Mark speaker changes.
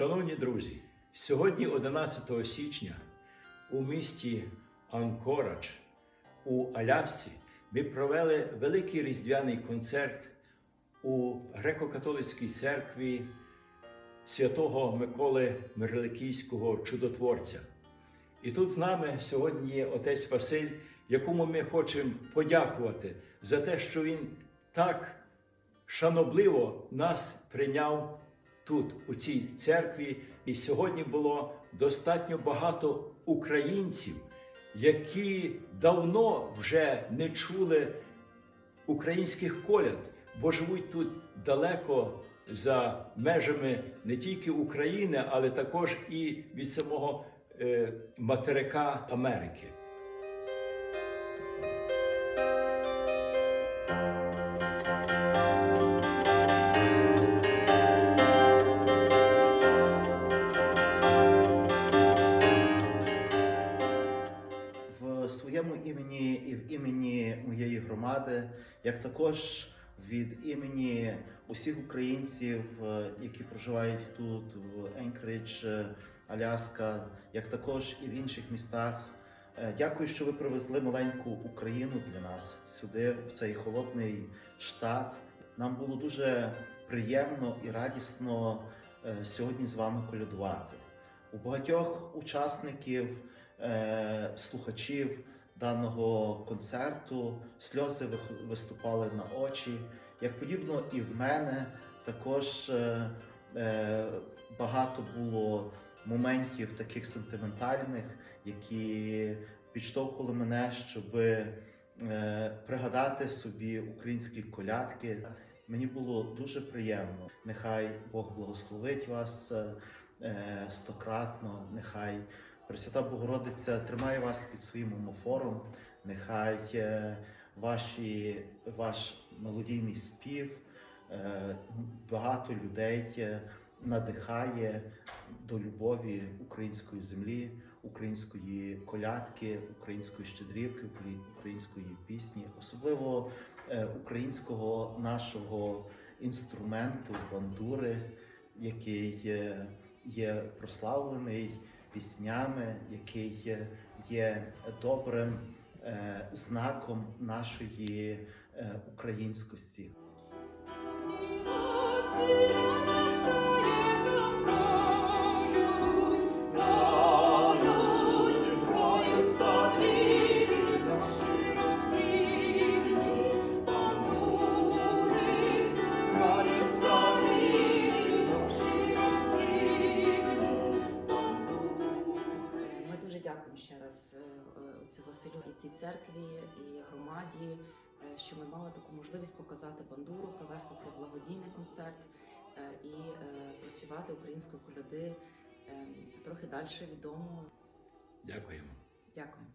Speaker 1: Шановні друзі, сьогодні, 11 січня, у місті Анкорач у Алясці ми провели великий різдвяний концерт у греко-католицькій церкві святого Миколи Мерликійського чудотворця. І тут з нами сьогодні є отець Василь, якому ми хочемо подякувати за те, що він так шанобливо нас прийняв тут, у цій церкві. І сьогодні було достатньо багато українців, які давно вже не чули українських коляд, бо живуть тут далеко за межами не тільки України, але також і від самого е, материка Америки.
Speaker 2: Своєму імені і в імені моєї громади, як також від імені усіх українців, е, які проживають тут, в Енкридж, е, Аляска, як також і в інших містах. Е, Дякую, що ви привезли маленьку Україну для нас сюди, в цей холодний штат. Нам було дуже приємно і радісно сьогодні з вами колядувати. У багатьох учасників, е, слухачів даного концерту сльози виступали на очі. Як подібно і в мене, також е, е, багато було моментів таких сентиментальних, які підштовхували мене, щоб е, пригадати собі українські колядки. Мені було дуже приємно. Нехай Бог благословить вас е, стократно. Нехай Пресвята Богородиця тримає вас під своїм омофором. Нехай е, ваші, ваш мелодійний спів е, багато людей е, надихає до любові української землі, української колядки, української щедрівки, української пісні, особливо е, українського нашого інструменту бандури, який е, є прославлений піснями, який є- добрим е, знаком нашої е, українськості.
Speaker 3: дуже дякую ще раз е, е, цю Василю і цій церкві і громаді, е, що ми мали таку можливість показати бандуру, провести цей благодійний концерт і проспівати українську коляди трохи далі відомо. дому.
Speaker 1: Дякуємо.
Speaker 3: Дякую.